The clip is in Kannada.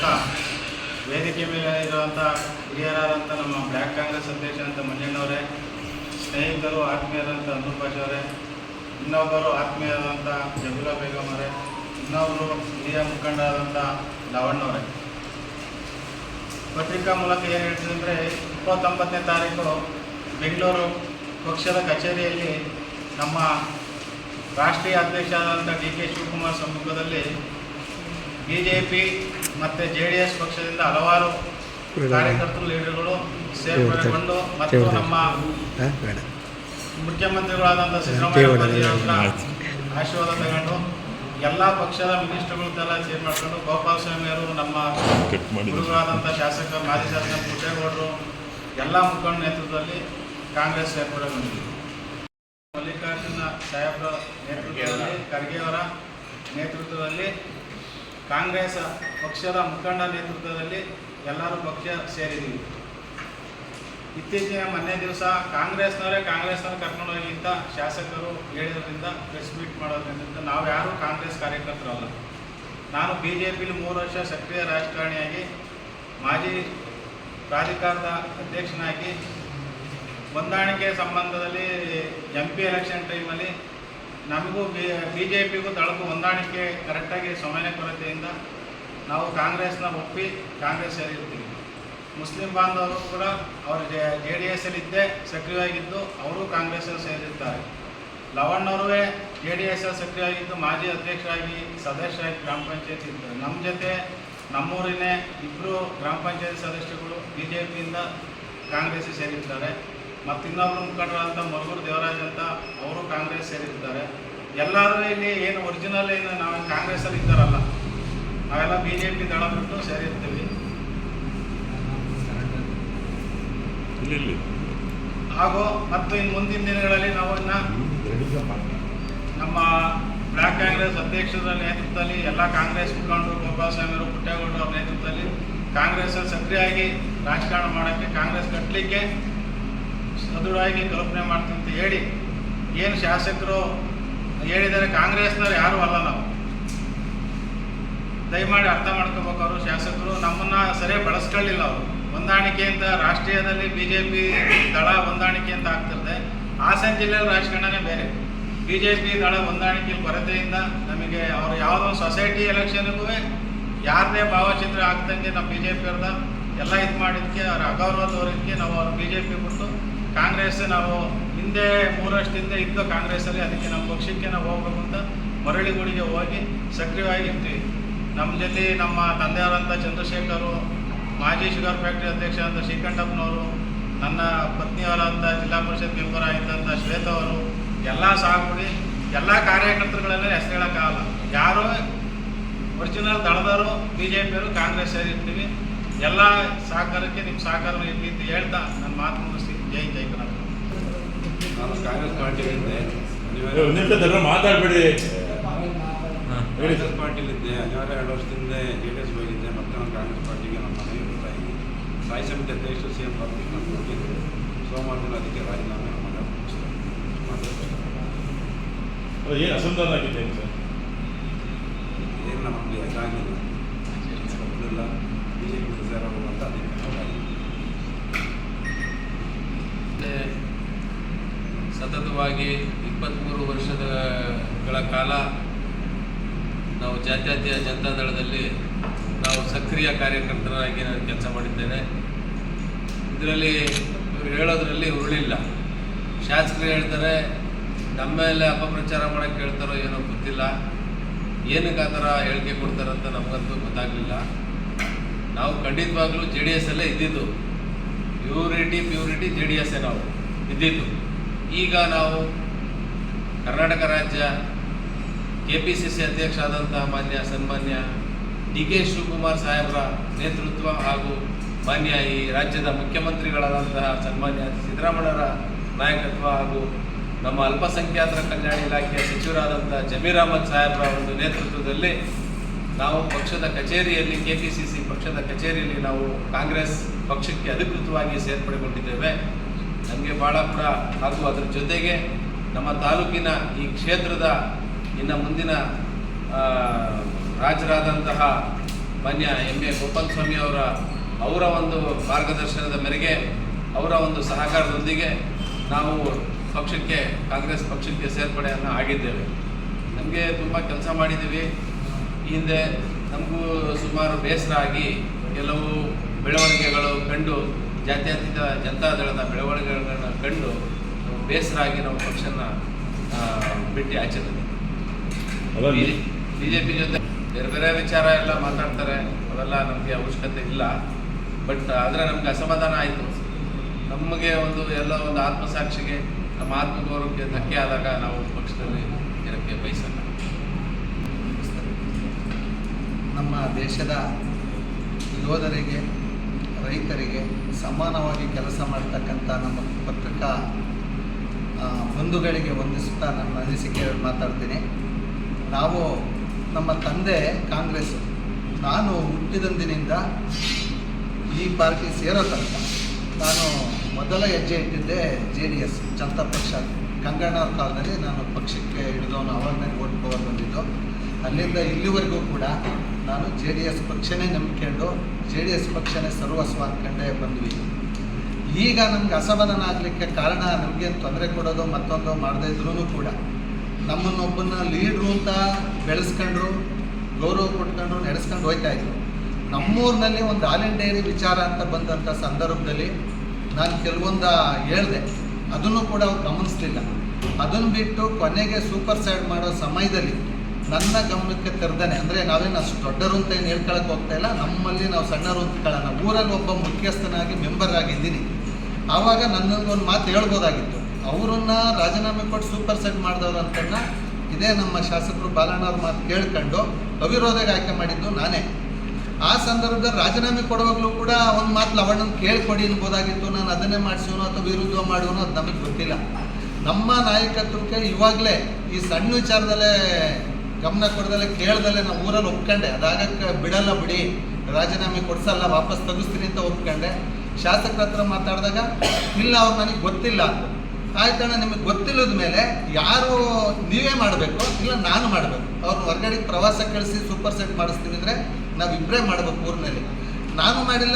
ಮೂಲಕ ವೇದಿಕೆ ಮೇಲೆ ಇರುವಂಥ ಹಿರಿಯರಾದಂಥ ನಮ್ಮ ಬ್ಲ್ಯಾಕ್ ಕಾಂಗ್ರೆಸ್ ಅಧ್ಯಕ್ಷರಂತ ಮಂಜಣ್ಣವರೇ, ಸ್ನೇಹಿತರು ಆತ್ಮೀಯರಂತ ಅನೂಪಾಶ್ ಅವರೇ, ಇನ್ನೊಬ್ಬರು ಆತ್ಮೀಯರಾದಂಥ ಜಬೀಲಾ ಬೇಗಂ ಅವರೇ ಇನ್ನೊಬ್ಬರು ಹಿರಿಯ ಮುಖಂಡರಾದಂಥ ಲಾವಣ್ಣವರೇ ಪತ್ರಿಕಾ ಮೂಲಕ ಏನು ಹೇಳ್ತೀನಿ ಅಂದರೆ, ಇಪ್ಪತ್ತೊಂಬತ್ತನೇ ತಾರೀಕು ಬೆಂಗಳೂರು ಪಕ್ಷದ ಕಚೇರಿಯಲ್ಲಿ ನಮ್ಮ ರಾಷ್ಟ್ರೀಯ ಅಧ್ಯಕ್ಷರಾದಂಥ ಡಿ ಕೆ ಶಿವಕುಮಾರ್ ಸಮ್ಮುಖದಲ್ಲಿ ಬಿ ಜೆ ಪಿ ಮತ್ತು ಜೆ ಡಿ ಎಸ್ ಪಕ್ಷದಿಂದ ಹಲವಾರು ಕಾರ್ಯಕರ್ತರು ಲೀಡರ್ಗಳು ಸೇರ್ಪಡೆಗೊಂಡು ಮತ್ತು ನಮ್ಮ ಬೇಡ. ಮುಖ್ಯಮಂತ್ರಿಗಳಾದಂಥ ಸಿದ್ದರಾಮಯ್ಯ ಆಶೀರ್ವಾದ ತಗೊಂಡು ಎಲ್ಲ ಪಕ್ಷದ ಮಿನಿಸ್ಟರ್ಗಳನ್ನೆಲ್ಲ ಸೇರ್ ಮಾಡ್ಕೊಂಡು ಗೋಪಾಲ ಸ್ವಾಮಿ ಅವರು ನಮ್ಮ ಗುರುಗಳಾದಂಥ ಶಾಸಕ ಮಾಜಿ ಶಾಸಕ ಪುಟ್ಟೇಗೌಡರು ಎಲ್ಲ ಮುಖಂಡ ನೇತೃತ್ವದಲ್ಲಿ ಕಾಂಗ್ರೆಸ್ ಸೇರ್ಪಡೆಗೊಂಡಿದೆ ಮಲ್ಲಿಕಾರ್ಜುನ ಸಾಹೇಬ್ರ ನೇತೃತ್ವದಲ್ಲಿ ಖರ್ಗೆಯವರ ನೇತೃತ್ವದಲ್ಲಿ ಕಾಂಗ್ರೆಸ್ ಪಕ್ಷದ ಮುಖಂಡ ನೇತೃತ್ವದಲ್ಲಿ ಎಲ್ಲರೂ ಪಕ್ಷ ಸೇರಿದ್ದೀವಿ. ಇತ್ತೀಚಿನ ಮೊನ್ನೆ ದಿವಸ ಕಾಂಗ್ರೆಸ್ನವರೇ ಕಾಂಗ್ರೆಸ್ನವ್ರು ಕರ್ಕೊಂಡು ಹೋಗಿ ಅಂತ ಶಾಸಕರು ಹೇಳಿದ್ರಿಂದ ಪ್ರೆಸ್ ಮೀಟ್ ಮಾಡೋದ್ರಿಂದ ನಾವು ಯಾರೂ ಕಾಂಗ್ರೆಸ್ ಕಾರ್ಯಕರ್ತರಲ್ಲ. ನಾನು ಬಿ ಜೆ ಪಿಲಿ ಮೂರು ವರ್ಷ ಸಕ್ರಿಯ ರಾಜಕಾರಣಿಯಾಗಿ, ಮಾಜಿ ಪ್ರಾಧಿಕಾರದ ಅಧ್ಯಕ್ಷನಾಗಿ, ಹೊಂದಾಣಿಕೆ ಸಂಬಂಧದಲ್ಲಿ ಎಂ ಪಿ ಎಲೆಕ್ಷನ್ ಟೈಮಲ್ಲಿ ನಮಗೂ ಬಿ ಜೆ ಪಿಗೂ ದಳಕ್ಕೂ ಹೊಂದಾಣಿಕೆ ಕರೆಕ್ಟಾಗಿ ಸಮಯ ಕೊರತೆಯಿಂದ ನಾವು ಕಾಂಗ್ರೆಸ್ನ ಒಪ್ಪಿ ಕಾಂಗ್ರೆಸ್ ಸೇರಿರ್ತೀವಿ. ಮುಸ್ಲಿಂ ಬಾಂಧವರು ಕೂಡ ಅವರು ಜೆ ಡಿ ಎಸ್ ಇದ್ದೇ ಸಕ್ರಿಯವಾಗಿದ್ದು ಅವರು ಕಾಂಗ್ರೆಸ್ಸಲ್ಲಿ ಸೇರಿರ್ತಾರೆ. ಲವಣ್ಣವರು ಜೆ ಡಿ ಎಸ್ ಸಕ್ರಿಯವಾಗಿದ್ದು ಮಾಜಿ ಅಧ್ಯಕ್ಷರಾಗಿ ಸದಸ್ಯರಾಗಿ ಗ್ರಾಮ ಪಂಚಾಯತ್ ಇದ್ದಾರೆ ನಮ್ಮ ಜೊತೆ ನಮ್ಮೂರಿನೇ ಇಬ್ಬರು ಗ್ರಾಮ ಪಂಚಾಯತ್ ಸದಸ್ಯರುಗಳು ಬಿ ಜೆ ಪಿಯಿಂದ ಕಾಂಗ್ರೆಸ್ ಸೇರಿರ್ತಾರೆ. ಮತ್ತು ಇನ್ನೊಬ್ಬರು ಮುಖಂಡರಾದಂಥ ಮರುಗೂರು ದೇವರಾಜ್ ಅಂತ ಕಾಂಗ್ರೆಸ್ ಸೇರಿರ್ತಾರೆ ಎಲ್ಲಾದ್ರೂ ಇಲ್ಲಿ ಏನು ಒರಿಜಿನಲ್ ಏನು ನಾವು ಕಾಂಗ್ರೆಸ್ಸಲ್ಲಿ ಇದ್ದಾರಲ್ಲ ನಾವೆಲ್ಲ ಬಿ ಜೆ ಪಿ ದಳ ಬಿಟ್ಟು ಸೇರಿರ್ತೀವಿ. ಹಾಗೂ ಮತ್ತು ಇನ್ನು ಮುಂದಿನ ದಿನಗಳಲ್ಲಿ ನಾವು ನಮ್ಮ ಬ್ಲಾಕ್ ಕಾಂಗ್ರೆಸ್ ಅಧ್ಯಕ್ಷರ ನೇತೃತ್ವದಲ್ಲಿ ಎಲ್ಲ ಕಾಂಗ್ರೆಸ್ ಮುಖಂಡರು ಗೋಪಾಲಸ್ವಾಮಿ ಅವರು ಪುಟ್ಟೇಗೌಡರು ಅವ್ರ ನೇತೃತ್ವದಲ್ಲಿ ಕಾಂಗ್ರೆಸ್ ಸಕ್ರಿಯಾಗಿ ರಾಜಕಾರಣ ಮಾಡೋಕ್ಕೆ ಕಾಂಗ್ರೆಸ್ ಕಟ್ಟಲಿಕ್ಕೆ ಸದೃಢವಾಗಿ ಕಲ್ಪನೆ ಮಾಡ್ತೀವಿ ಅಂತ ಹೇಳಿ ಏನು ಶಾಸಕರು ಹೇಳಿದ್ದಾರೆ ಕಾಂಗ್ರೆಸ್ನವ್ರು ಯಾರು ಅಲ್ಲ ನಾವು. ದಯಮಾಡಿ ಅರ್ಥ ಮಾಡ್ಕೋಬೇಕು ಅವರು ಶಾಸಕರು. ನಮ್ಮನ್ನ ಸರಿಯಾಗಿ ಬಳಸ್ಕೊಳ್ಳಿಲ್ಲ ಅವರು. ಹೊಂದಾಣಿಕೆ ಅಂತ ರಾಷ್ಟ್ರೀಯದಲ್ಲಿ ಬಿ ಜೆ ಪಿ ದಳ ಹೊಂದಾಣಿಕೆ ಅಂತ ಆಗ್ತಿರುತ್ತೆ ಹಾಸನ ಜಿಲ್ಲೆಯಲ್ಲಿ ರಾಜಕಾರಣನೇ ಬೇರೆ. ಬಿ ಜೆ ಪಿ ದಳ ಹೊಂದಾಣಿಕೆ ಕೊರತೆಯಿಂದ ನಮಗೆ ಅವರು ಯಾವುದೋ ಸೊಸೈಟಿ ಎಲೆಕ್ಷನ್ಗೂ ಯಾರದೇ ಭಾವಚಿತ್ರ ಆಗ್ತಂಗೆ ನಮ್ಮ ಬಿ ಜೆ ಪಿ ಅವ್ರದ ಎಲ್ಲ ಇದು ಮಾಡಿದ್ದಕ್ಕೆ ಅವ್ರ ಅಗೌರವ ತೋರಿದ್ದಕ್ಕೆ ನಾವು ಅವ್ರು ಬಿ ಜೆ ಪಿ ಬಿಟ್ಟು ಕಾಂಗ್ರೆಸ್ ನಾವು ಹಿಂದೆ, ಮೂರು ವರ್ಷದಿಂದ ಇದ್ದು ಕಾಂಗ್ರೆಸ್ಸಲ್ಲಿ ಅದಕ್ಕೆ ನಮ್ಮ ಪಕ್ಷಕ್ಕೆ ನಾವು ಹೋಗ್ಬೇಕು ಅಂತ ಮರಳಿಗೂಡಿಗೆ ಹೋಗಿ ಸಕ್ರಿಯವಾಗಿರ್ತೀವಿ. ನಮ್ಮ ಜೊತೆ ನಮ್ಮ ತಂದೆಯವರಂಥ ಚಂದ್ರಶೇಖರು, ಮಾಜಿ ಶುಗರ್ ಫ್ಯಾಕ್ಟ್ರಿ ಅಧ್ಯಕ್ಷ ಅಂತ ಶ್ರೀಕಂಠಪ್ಪನವರು, ನನ್ನ ಪತ್ನಿಯವರಂಥ ಜಿಲ್ಲಾ ಪರಿಷತ್ ಮೆಂಬರ್ ಆಗಿದ್ದಂಥ ಶ್ವೇತಾ ಅವರು, ಎಲ್ಲ ಸಾಗುಡಿ ಎಲ್ಲ ಕಾರ್ಯಕರ್ತರುಗಳನ್ನ ಹೆಸರು ಹೇಳೋಕ್ಕಾಗಲ್ಲ. ಯಾರು ಒರಿಜಿನಲ್ ದಳದವರು ಬಿ ಜೆ ಪಿಯವರು ಕಾಂಗ್ರೆಸ್ ಸೇರಿರ್ತೀವಿ. ಎಲ್ಲ ಸಹಕಾರಕ್ಕೆ ನಿಮ್ಮ ಸಹಕಾರ ಇರಲಿ ಅಂತ ಹೇಳ್ತಾ ನನ್ನ ಮಾತು ಮುಗಿಸಿ ಜೈ ಜೈ ಕರ್ನಾಟಕ. ನಾನು ಕಾಂಗ್ರೆಸ್ ಪಾರ್ಟಿಲಿದ್ದೆ ನಿಂತ ಮಾತಾಡ್ಬೇಡಿ. ಕಾಂಗ್ರೆಸ್ ಪಾರ್ಟಿಲಿದ್ದೆ ಅನಿವಾರ್ಯ ಎರಡು ವರ್ಷದಿಂದ ಜೆ ಡಿ ಎಸ್ ಹೋಗಿದ್ದೆ. ಮತ್ತೆ ನಾನು ಕಾಂಗ್ರೆಸ್ ಪಾರ್ಟಿಗೆ ನಮ್ಮ ಮನೆಗೆ ಬರ್ತಾ ಇದ್ದೀನಿ. ಸ್ಥಾಯಿ ಸಮಿತಿ ಅಧ್ಯಕ್ಷರು ಸಿ ಎಂ ಪಾರ್ಟಿ ನಾನು ಹೋಗಿದ್ದೆ ಸೋಮವಾರ ದಿನ ಅದಕ್ಕೆ ರಾಜೀನಾಮೆ ನಮ್ಮ ಮನೆ ಏನು ಅಸಮಾಧಾನ ಆಗಿದೆ ಸರ್? ಏನು ನಮಗೆ ಇದಾಗಿಲ್ಲ ಒಬ್ಬರಿಲ್ಲ ಬಿ ಜೆ ಪಿ ಸೇರೋದಂತ ಅದಕ್ಕೆ ಹೋಗಾಗಿಲ್ಲ ಮತ್ತೆ ಸತತವಾಗಿ ಇಪ್ಪತ್ತ್ಮೂರು ವರ್ಷದಗಳ ಕಾಲ ನಾವು ಜಾತ್ಯತೀತ ಜನತಾ ದಳದಲ್ಲಿ ನಾವು ಸಕ್ರಿಯ ಕಾರ್ಯಕರ್ತರಾಗಿ ನಾನು ಕೆಲಸ ಮಾಡಿದ್ದೇನೆ. ಇದರಲ್ಲಿ ಇವರು ಹೇಳೋದ್ರಲ್ಲಿ ಉರುಳಿಲ್ಲ ಶಾಸಕರು ಹೇಳ್ತಾರೆ, ನಮ್ಮ ಮೇಲೆ ಅಪಪ್ರಚಾರ ಮಾಡೋಕ್ಕೆ ಹೇಳ್ತಾರೋ ಏನೋ ಗೊತ್ತಿಲ್ಲ. ಏನಕ್ಕೆ ಆ ಥರ ಹೇಳಿಕೆ ಕೊಡ್ತಾರಂತ ನಮಗಂತೂ ಗೊತ್ತಾಗಲಿಲ್ಲ. ನಾವು ಖಂಡಿತವಾಗ್ಲೂ ಜೆ ಡಿ ಎಸ್ ಅಲ್ಲೇ ಇದ್ದಿದ್ದು. ಪ್ಯೂರಿಟಿ ಪ್ಯೂರಿಟಿ ಜೆ ಡಿ ಎಸ್ಸೇ ನಾವು ಇದ್ದಿದ್ದು. ಈಗ ನಾವು ಕರ್ನಾಟಕ ರಾಜ್ಯ ಕೆ ಪಿ ಸಿ ಸಿ ಅಧ್ಯಕ್ಷ ಆದಂತಹ ಮಾನ್ಯ ಸನ್ಮಾನ್ಯ ಡಿ ಕೆ ಶಿವಕುಮಾರ್ ಸಾಹೇಬರ ನೇತೃತ್ವ ಹಾಗೂ ಮಾನ್ಯ ಈ ರಾಜ್ಯದ ಮುಖ್ಯಮಂತ್ರಿಗಳಾದಂತಹ ಸನ್ಮಾನ್ಯ ಸಿದ್ದರಾಮಯ್ಯರ ನಾಯಕತ್ವ ಹಾಗೂ ನಮ್ಮ ಅಲ್ಪಸಂಖ್ಯಾತರ ಕಲ್ಯಾಣ ಇಲಾಖೆಯ ಸಚಿವರಾದಂಥ ಜಮೀರ್ ಅಹಮದ್ ಸಾಹೇಬರ ಒಂದು ನೇತೃತ್ವದಲ್ಲಿ ನಾವು ಪಕ್ಷದ ಕಚೇರಿಯಲ್ಲಿ ಕೆ ಪಿ ಸಿ ಸಿ ಪಕ್ಷದ ಕಚೇರಿಯಲ್ಲಿ ನಾವು ಕಾಂಗ್ರೆಸ್ ಪಕ್ಷಕ್ಕೆ ಅಧಿಕೃತವಾಗಿ ಸೇರ್ಪಡೆಗೊಂಡಿದ್ದೇವೆ. ನಮಗೆ ಭಾಳ ಕೂಡ ಹಾಗೂ ಅದರ ಜೊತೆಗೆ ನಮ್ಮ ತಾಲೂಕಿನ ಈ ಕ್ಷೇತ್ರದ ಇನ್ನು ಮುಂದಿನ ರಾಜರಾದಂತಹ ಮಾನ್ಯ ಎಂ ಎ ಗೋಪಾಲಸ್ವಾಮಿ ಅವರ ಅವರ ಒಂದು ಮಾರ್ಗದರ್ಶನದ ಮೇರೆಗೆ ಅವರ ಒಂದು ಸಹಕಾರದೊಂದಿಗೆ ನಾವು ಪಕ್ಷಕ್ಕೆ, ಕಾಂಗ್ರೆಸ್ ಪಕ್ಷಕ್ಕೆ ಸೇರ್ಪಡೆಯನ್ನು ಆಗಿದ್ದೇವೆ. ನಮಗೆ ತುಂಬ ಕೆಲಸ ಮಾಡಿದ್ದೀವಿ. ಈ ಹಿಂದೆ ನಮಗೂ ಸುಮಾರು ಬೇಸರ ಆಗಿ ಕೆಲವು ಬೆಳವಣಿಗೆಗಳು ಕಂಡು ಜಾತ್ಯತೀತ ಜನತಾದಳದ ಬೆಳವಣಿಗೆಗಳನ್ನು ಕಂಡು ಬೇಸರ ಆಗಿ ನಾವು ಪಕ್ಷನ ಬಿಟ್ಟು ಆಚೆ ಬಿ ಜೆ ಪಿ ಬಿಜೆಪಿ ಜೊತೆ ಬೇರೆ ಬೇರೆ ವಿಚಾರ ಎಲ್ಲ ಮಾತಾಡ್ತಾರೆ. ಅವೆಲ್ಲ ನಮಗೆ ಅವಶ್ಯಕತೆ ಇಲ್ಲ. ಬಟ್ ಆದರೆ ನಮ್ಗೆ ಅಸಮಾಧಾನ ಆಯಿತು. ನಮಗೆ ಒಂದು ಎಲ್ಲ ಒಂದು ಆತ್ಮಸಾಕ್ಷಿಗೆ ನಮ್ಮ ಆತ್ಮಗೌರವಕ್ಕೆ ಧಕ್ಕೆ ಆದಾಗ ನಾವು ಪಕ್ಷದಲ್ಲಿ ಇರೋಕ್ಕೆ ಬಯಸಲ್ಲ ನಮ್ಮ ದೇಶದ ಯೋಧರಿಗೆ ರೈತರಿಗೆ ಸಮಾನವಾಗಿ ಕೆಲಸ ಮಾಡ್ತಕ್ಕಂಥ ನಮ್ಮ ಪತ್ರಿಕಾ ಬಂಧುಗಳಿಗೆ ವಂದಿಸುತ್ತಾ ನನ್ನ ಅನಿಸಿಕೆ ಮಾತಾಡ್ತೀನಿ. ನಾವು ನಮ್ಮ ತಂದೆ ಕಾಂಗ್ರೆಸ್, ನಾನು ಹುಟ್ಟಿದಂದಿನಿಂದ ಈ ಪಾರ್ಟಿ ಸೇರೋ ತನಕ ನಾನು ಮೊದಲ ಹೆಜ್ಜೆ ಇಟ್ಟಿದ್ದೆ ಜೆ ಡಿ ಎಸ್, ಜನತಾ ಪಕ್ಷ. ಕಂಗಣ್ಣವ್ರ ಕಾಲದಲ್ಲಿ ನಾನು ಪಕ್ಷಕ್ಕೆ ಹಿಡಿದವನು ಅವಾಗನೇ ಓಟ್ ಪವರ್ ಬಂದಿದ್ದು ಅಲ್ಲಿಂದ ಇಲ್ಲಿವರೆಗೂ ಕೂಡ ನಾನು ಜೆ ಡಿ ಎಸ್ ಪಕ್ಷನೇ ನಂಬಿಕೊಂಡು ಜೆ ಡಿ ಎಸ್ ಪಕ್ಷನೇ ಸರ್ವಸ್ವ ಅಂದ್ಕೊಂಡೇ ಬಂದ್ವಿ. ಈಗ ನಮ್ಗೆ ಅಸಮಾಧಾನ ಆಗಲಿಕ್ಕೆ ಕಾರಣ ನಮಗೇನು ತೊಂದರೆ ಕೊಡೋದು ಮತ್ತೊಂದು ಮಾಡದೇ ಇದ್ರೂ ಕೂಡ. ನಮ್ಮನ್ನೊಬ್ಬನ ಲೀಡ್ರು ಅಂತ ಬೆಳೆಸ್ಕೊಂಡ್ರು, ಗೌರವ ಕೊಟ್ಕೊಂಡು ನಡೆಸ್ಕೊಂಡು ಹೋಯ್ತಾ ಇದ್ರು. ನಮ್ಮೂರಿನಲ್ಲಿ ಒಂದು ಆಲ್ ಡೈರಿ ವಿಚಾರ ಅಂತ ಬಂದಂಥ ಸಂದರ್ಭದಲ್ಲಿ ನಾನು ಕೆಲವೊಂದು ಹೇಳಿದೆ. ಅದನ್ನು ಕೂಡ ಅವ್ರು ಗಮನಿಸ್ಲಿಲ್ಲ. ಅದನ್ನು ಬಿಟ್ಟು ಕೊನೆಗೆ ಸೂಪರ್ ಸೈಡ್ ಮಾಡೋ ಸಮಯದಲ್ಲಿ ನನ್ನ ಗಮನಕ್ಕೆ ತೆರೆದಾನೆ, ಅಂದರೆ ನಾವೇನು ಅಷ್ಟು ದೊಡ್ಡರು ಅಂತ ಏನು ಹೇಳ್ಕೊಳಕ್ಕೆ ಹೋಗ್ತಾ ಇಲ್ಲ. ನಮ್ಮಲ್ಲಿ ನಾವು ಸಣ್ಣರು ಅಂತ ಕೇಳೋಣ ಊರಲ್ಲಿ ಒಬ್ಬ ಮುಖ್ಯಸ್ಥನಾಗಿ ಮೆಂಬರ್ ಆಗಿದ್ದೀನಿ. ಆವಾಗ ನನ್ನೊಂದು ಮಾತು ಹೇಳ್ಬೋದಾಗಿತ್ತು. ಅವರನ್ನ ರಾಜೀನಾಮೆ ಕೊಟ್ಟು ಸೂಪರ್ ಸೆಟ್ ಮಾಡಿದವ್ರು ಅಂತನ್ನ ಇದೇ ನಮ್ಮ ಶಾಸಕರು ಬಾಲಣ್ಣವ್ರ ಮಾತು ಕೇಳ್ಕೊಂಡು ಅವಿರೋಧಕ್ಕೆ ಆಯ್ಕೆ ಮಾಡಿದ್ದು ನಾನೇ. ಆ ಸಂದರ್ಭದಲ್ಲಿ ರಾಜೀನಾಮೆ ಕೊಡುವಾಗಲೂ ಕೂಡ ಒಂದು ಮಾತು ಲವಣ್ಣನ ಕೇಳ್ಕೊಡಿ ಅನ್ಬೋದಾಗಿತ್ತು. ನಾನು ಅದನ್ನೇ ಮಾಡಿಸೋನು ಅಥವಾ ವಿರುದ್ಧ ಮಾಡುವನು ಅದು ನಮಗೆ ಗೊತ್ತಿಲ್ಲ. ನಮ್ಮ ನಾಯಕತ್ವಕ್ಕೆ ಇವಾಗಲೇ ಈ ಸಣ್ಣ ವಿಚಾರದಲ್ಲೇ ಗಮನ ಕೊಡದಲ್ಲೇ, ಕೇಳ್ದಲ್ಲೇ ನಾವು ಊರಲ್ಲಿ ಒಪ್ಕೊಂಡೆ. ಅದಾಗಕ್ಕೆ ಬಿಡಲ್ಲ ಬಿಡಿ, ರಾಜೀನಾಮೆ ಕೊಡ್ಸಲ್ಲ, ವಾಪಸ್ ತೆಗಿಸ್ತೀನಿ ಅಂತ ಒಪ್ಕೊಂಡೆ. ಶಾಸಕರ ಹತ್ರ ಮಾತಾಡಿದಾಗ, ಇಲ್ಲ, ಅವ್ರು ನನಗೆ ಗೊತ್ತಿಲ್ಲ. ಆಯ್ತಣ್ಣ ನಿಮಗೆ ಗೊತ್ತಿಲ್ಲದ ಮೇಲೆ ಯಾರು ನೀವೇ ಮಾಡಬೇಕು, ಇಲ್ಲ, ನಾನು ಮಾಡಬೇಕು. ಅವ್ರನ್ನ ಹೊರಗಡೆ ಪ್ರವಾಸ ಕಳಿಸಿ, ಸೂಪರ್ ಸೆಟ್ ಮಾಡಿಸ್ತೀನಿ ಅಂದರೆ ನಾವಿಬ್ಬರೇ ಮಾಡಬೇಕು ಊರಿನಲ್ಲಿ. ನಾನು ಮಾಡಿಲ್ಲ